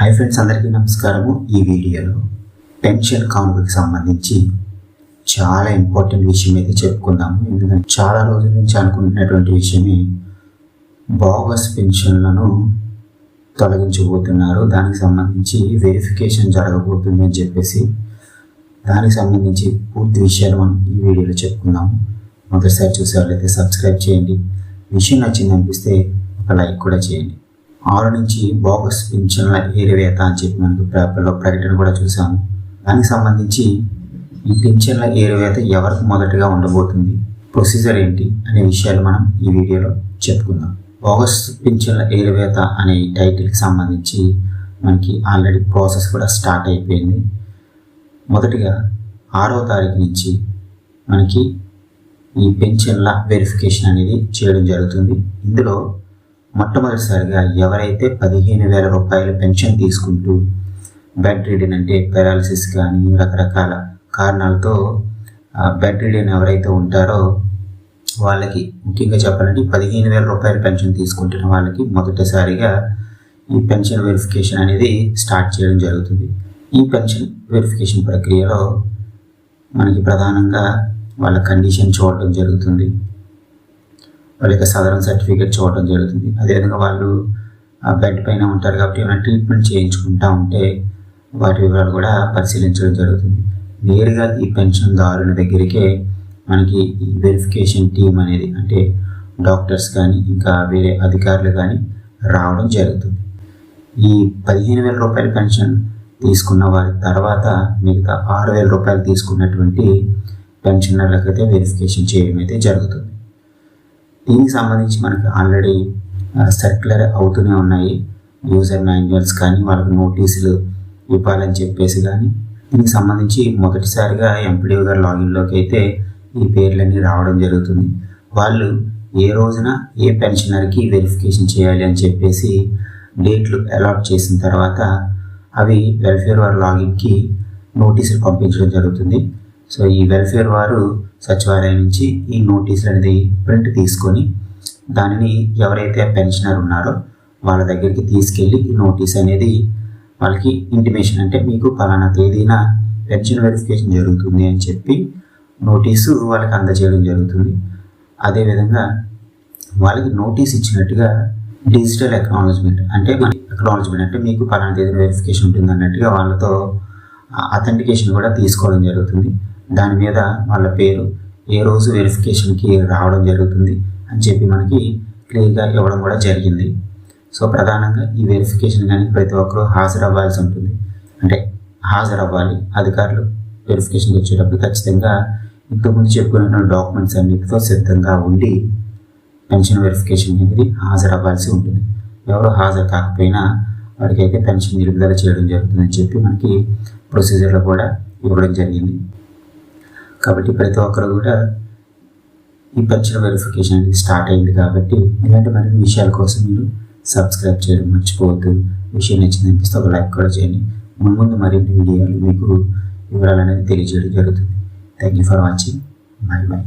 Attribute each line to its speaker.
Speaker 1: Hi friends అందరికీ నమస్కారము. ఈ వీడియోలో పెన్షన్ కానుకకి సంబంధించి చాలా ఇంపార్టెంట్ విషయం అయితే చెప్పుకుందాము. ఎందుకంటే చాలా రోజుల నుంచి అనుకుంటున్నటువంటి విషయమే బోగస్ పెన్షన్లను తొలగించబోతున్నారు. దానికి సంబంధించి వెరిఫికేషన్ జరగబోతుంది అని చెప్పేసి దానికి సంబంధించి పూర్తి విషయాలు మనం ఈ వీడియోలో చెప్పుకుందాము. మొదటిసారి చూసే వాళ్ళైతే సబ్స్క్రైబ్ చేయండి. విషయం నచ్చింది అనిపిస్తే ఒక లైక్ కూడా చేయండి. ఆరు నుంచి బోగస్ పింఛన్ల ఏరివేత అని చెప్పి మనకు పేపర్లో ప్రకటన కూడా చూసాము దానికి సంబంధించి ఈ పింఛన్ల ఏరివేత ఎవరికి మొదటగా ఉండబోతుంది ప్రొసీజర్ ఏంటి అనే విషయాలు మనం ఈ వీడియోలో చెప్పుకుందాం. బోగస్ పింఛన్ల ఏరివేత అనే టైటిల్కి సంబంధించి మనకి ఆల్రెడీ ప్రాసెస్ కూడా స్టార్ట్ అయిపోయింది. మొదటిగా ఆరో తారీఖు నుంచి మనకి ఈ పెన్షన్ల వెరిఫికేషన్ అనేది చేయడం జరుగుతుంది. ఇందులో మొట్టమొదటిసారిగా ఎవరైతే పదిహేను వేల రూపాయల పెన్షన్ తీసుకుంటూ బెడ్ రీడన్ అంటే పెరాలసిస్ కానీ రకరకాల కారణాలతో బెడ్ రీడన్ ఎవరైతే ఉంటారో వాళ్ళకి ముఖ్యంగా చెప్పాలంటే పదిహేను వేల రూపాయల పెన్షన్ తీసుకుంటున్న వాళ్ళకి మొదటిసారిగా ఈ పెన్షన్ వెరిఫికేషన్ అనేది స్టార్ట్ చేయడం జరుగుతుంది. ఈ పెన్షన్ వెరిఫికేషన్ ప్రక్రియలో మనకి ప్రధానంగా వాళ్ళ కండిషన్ చూడటం జరుగుతుంది. వాళ్ళ యొక్క సదరన్ సర్టిఫికేట్ చూడటం జరుగుతుంది. అదేవిధంగా వాళ్ళు ఆ బెడ్ పైన ఉంటారు కాబట్టి ఏమైనా ట్రీట్మెంట్ చేయించుకుంటా ఉంటే వాటి వివరాలు కూడా పరిశీలించడం జరుగుతుంది. నేరుగా ఈ పెన్షన్దారుని దగ్గరికే మనకి ఈ వెరిఫికేషన్ టీం అనేది అంటే డాక్టర్స్ కానీ ఇంకా వేరే అధికారులు కానీ రావడం జరుగుతుంది. ఈ పదిహేను వేల రూపాయల పెన్షన్ తీసుకున్న వారి తర్వాత మిగతా ఆరు వేల రూపాయలు తీసుకున్నటువంటి పెన్షనర్లకైతే వెరిఫికేషన్ చేయడం అయితే జరుగుతుంది. దీనికి సంబంధించి మనకి ఆల్రెడీ సర్క్యులర్ అవుతూనే ఉన్నాయి. యూజర్ మాన్యువల్స్ కానీ వాళ్ళకి నోటీసులు ఇవ్వాలని చెప్పేసి కానీ దీనికి సంబంధించి మొదటిసారిగా ఎంపీడీఓ గారి లాగిన్లోకి అయితే ఈ పేర్లన్నీ రావడం జరుగుతుంది. వాళ్ళు ఏ రోజున ఏ పెన్షనర్కి వెరిఫికేషన్ చేయాలి అని చెప్పేసి డేట్లు అలాట్ చేసిన తర్వాత అవి వెల్ఫేర్ వారి లాగిన్కి నోటీసులు పంపించడం జరుగుతుంది. సో ఈ వెల్ఫేర్ వారు సచివాలయం నుంచి ఈ నోటీసులు అనేది ప్రింట్ తీసుకొని దానిని ఎవరైతే పెన్షనర్ ఉన్నారో వాళ్ళ దగ్గరికి తీసుకెళ్ళి ఈ నోటీస్ అనేది వాళ్ళకి ఇంటిమేషన్ అంటే మీకు పలానా తేదీన పెన్షన్ వెరిఫికేషన్ జరుగుతుంది అని చెప్పి నోటీసు వాళ్ళకి అందజేయడం జరుగుతుంది. అదేవిధంగా వాళ్ళకి నోటీస్ ఇచ్చినట్టుగా డిజిటల్ అక్నాలజ్మెంట్ అంటే మన అక్నాలజ్మెంట్ అంటే మీకు పలానా తేదీన వెరిఫికేషన్ ఉంటుంది అన్నట్టుగా వాళ్ళతో అథెంటికేషన్ కూడా తీసుకోవడం జరుగుతుంది. దాని మీద వాళ్ళ పేరు ఏ రోజు వెరిఫికేషన్కి రావడం జరుగుతుంది అని చెప్పి మనకి క్లియర్గా ఇవ్వడం కూడా జరిగింది. సో ప్రధానంగా ఈ వెరిఫికేషన్ కానీ ప్రతి ఒక్కరూ హాజరవ్వాల్సి ఉంటుంది. అంటే హాజరవ్వాలి అధికారులు వెరిఫికేషన్కి వచ్చేటప్పుడు ఖచ్చితంగా ఇంతకుముందు చెప్పుకున్న డాక్యుమెంట్స్ అన్నిటితో సిద్ధంగా ఉండి పెన్షన్ వెరిఫికేషన్ అనేది హాజరవ్వాల్సి ఉంటుంది. ఎవరు హాజరు కాకపోయినా వాడికైతే పెన్షన్ నిలుపుదల చేయడం జరుగుతుందని చెప్పి మనకి ప్రొసీజర్లో కూడా ఇవ్వడం జరిగింది. కాబట్టి ప్రతి ఒక్కరు కూడా ఈ పెన్షన్ వెరిఫికేషన్ అనేది స్టార్ట్ అయింది కాబట్టి ఇలాంటి మరిన్ని విషయాల కోసం మీరు సబ్స్క్రైబ్ చేయడం మర్చిపోవద్దు. విషయం నచ్చింది అనిపిస్తే ఒక లైక్ కూడా చేయండి. ముందు ముందు మరిన్ని వీడియోలు మీకు వివరాలు అనేది తెలియజేయడం జరుగుతుంది. Thank you for watching bye bye